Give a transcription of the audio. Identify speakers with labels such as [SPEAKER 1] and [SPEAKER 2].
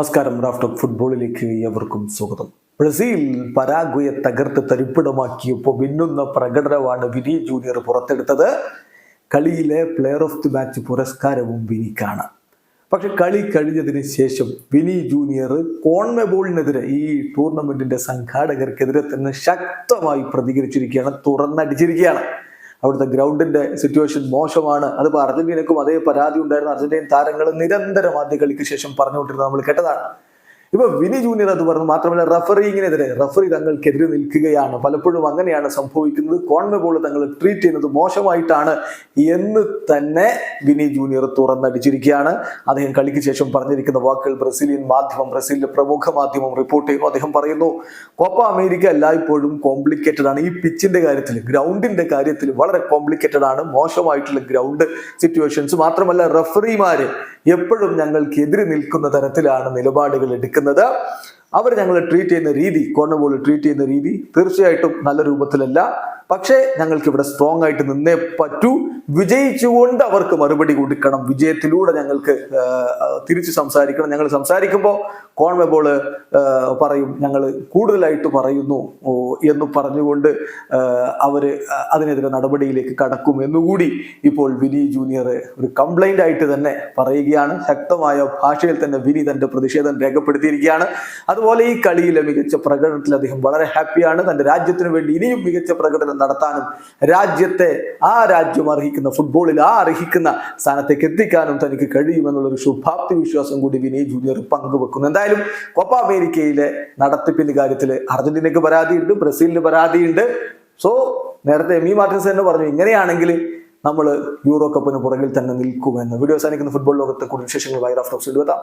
[SPEAKER 1] നമസ്കാരം. റാഫ്റ്റ് ഫുട്ബോളിലേക്ക് ഏവർക്കും സ്വാഗതം. ബ്രസീൽ പരാഗ്വയെ തകർത്ത് തരിപ്പിടമാക്കിയപ്പോൾ മിന്നുന്ന പ്രകടനമാണ് വിനീ ജൂനിയർ പുറത്തെടുത്തത്. കളിയിലെ പ്ലെയർ ഓഫ് ദി മാച്ച് പുരസ്കാരവും വിനിക്കാണ്. പക്ഷെ കളി കഴിഞ്ഞതിന് ശേഷം വിനി ജൂനിയർ കോൺമെബോളിനെതിരെ ഈ ടൂർണമെന്റിന്റെ സംഘാടകർക്കെതിരെ തന്നെ ശക്തമായി പ്രതികരിച്ചിരിക്കുകയാണ് തുറന്നടിച്ചിരിക്കുകയാണ്. അവിടുത്തെ ഗ്രൗണ്ടിന്റെ സിറ്റുവേഷൻ മോശമാണ്. അതിപ്പോൾ അർജന്റീനക്കും അതേ പരാതി ഉണ്ടായിരുന്ന. അർജന്റീൻ താരങ്ങൾ നിരന്തരം ആദ്യ കളിക്ക് ശേഷം പറഞ്ഞുകൊണ്ടിരുന്നത് നമ്മൾ കേട്ടതാണ്. ഇപ്പൊ വിനി ജൂനിയർ അത് പറഞ്ഞു മാത്രമല്ല റഫറിങ്ങിനെതിരെ റഫറി തങ്ങൾക്കെതിരെ നിൽക്കുകയാണ്. പലപ്പോഴും അങ്ങനെയാണ് സംഭവിക്കുന്നത്. കോൺമബോൾ തങ്ങൾ ട്രീറ്റ് ചെയ്യുന്നത് മോശമായിട്ടാണ് എന്ന് തന്നെ വിനി ജൂനിയർ തുറന്നടിച്ചിരിക്കുകയാണ്. അദ്ദേഹം കളിക്ക് ശേഷം പറഞ്ഞിരിക്കുന്ന വാക്കുകൾ ബ്രസീലിയൻ മാധ്യമം ബ്രസീലിലെ പ്രമുഖ മാധ്യമം റിപ്പോർട്ട് ചെയ്യുന്നു. അദ്ദേഹം പറയുന്നു കോപ്പ അമേരിക്ക എല്ലായ്പ്പോഴും കോംപ്ലിക്കേറ്റഡ് ആണ്. ഈ പിച്ചിന്റെ കാര്യത്തിൽ ഗ്രൗണ്ടിന്റെ കാര്യത്തിൽ വളരെ കോംപ്ലിക്കേറ്റഡ് ആണ്. മോശമായിട്ടുള്ള ഗ്രൗണ്ട് സിറ്റുവേഷൻസ് മാത്രമല്ല റഫറിമാര് എപ്പോഴും ഞങ്ങൾക്ക് എതിരെ നിൽക്കുന്ന തരത്തിലാണ് നിലപാടുകൾ എടുക്കുന്നത്. അവർ ഞങ്ങൾ ട്രീറ്റ് ചെയ്യുന്ന രീതി കോർണബോൾ ട്രീറ്റ് ചെയ്യുന്ന രീതി തീർച്ചയായിട്ടും നല്ല രൂപത്തിലല്ല. പക്ഷേ ഞങ്ങൾക്ക് ഇവിടെ സ്ട്രോങ് ആയിട്ട് നിന്നേ പറ്റൂ. വിജയിച്ചുകൊണ്ട് അവർക്ക് മറുപടി കൊടുക്കണം. വിജയത്തിലൂടെ ഞങ്ങൾക്ക് തിരിച്ചു സംസാരിക്കണം. ഞങ്ങൾ സംസാരിക്കുമ്പോൾ കോൺമെബോൾ പറയും. ഞങ്ങൾ കൂടുതലായിട്ട് പറയുന്നു എന്ന് പറഞ്ഞുകൊണ്ട് അവർ അതിനെതിരെ നടപടിയിലേക്ക് കടക്കും എന്നുകൂടി ഇപ്പോൾ വിനി ജൂനിയർ ഒരു കംപ്ലൈന്റ് ആയിട്ട് തന്നെ പറയുകയാണ്. ശക്തമായ ഭാഷയിൽ തന്നെ വിനി തന്റെ പ്രതിഷേധം രേഖപ്പെടുത്തിയിരിക്കുകയാണ്. അതുപോലെ ഈ കളിയിലെ മികച്ച പ്രകടനത്തിൽ അദ്ദേഹം വളരെ ഹാപ്പിയാണ് തന്റെ രാജ്യത്തിന് വേണ്ടി ഇനിയും മികച്ച പ്രകടനം നടത്താനും രാജ്യത്തെ ആ രാജ്യം അർഹിക്കുന്ന ഫുട്ബോളിൽ ആ അർഹിക്കുന്ന സ്ഥാനത്തേക്ക് എത്തിക്കാനും തനിക്ക് കഴിയുമെന്നുള്ളൊരു ശുഭാപ്തി വിശ്വാസം കൂടി വിനയ് ജൂനിയർ പങ്കുവെക്കുന്നു. എന്തായാലും കോപ്പ അമേരിക്കയിലെ നടത്തിപ്പിന്റെ കാര്യത്തിൽ അർജന്റീനക്ക് പരാതിയുണ്ട് ബ്രസീലിന് പരാതിയുണ്ട്. സോ നേരത്തെ എം ഇ മാർട്ടിൻസ് തന്നെ പറഞ്ഞു ഇങ്ങനെയാണെങ്കിൽ നമ്മൾ യൂറോ കപ്പിന് പുറകിൽ തന്നെ നിൽക്കുമെന്ന്. വീഡിയോ അവസാനിക്കുന്ന. ഫുട്ബോൾ ലോകത്തെ കൂടുതൽ വിശേഷങ്ങൾ വൈറാഫ് ടോക്സിൽ എത്താം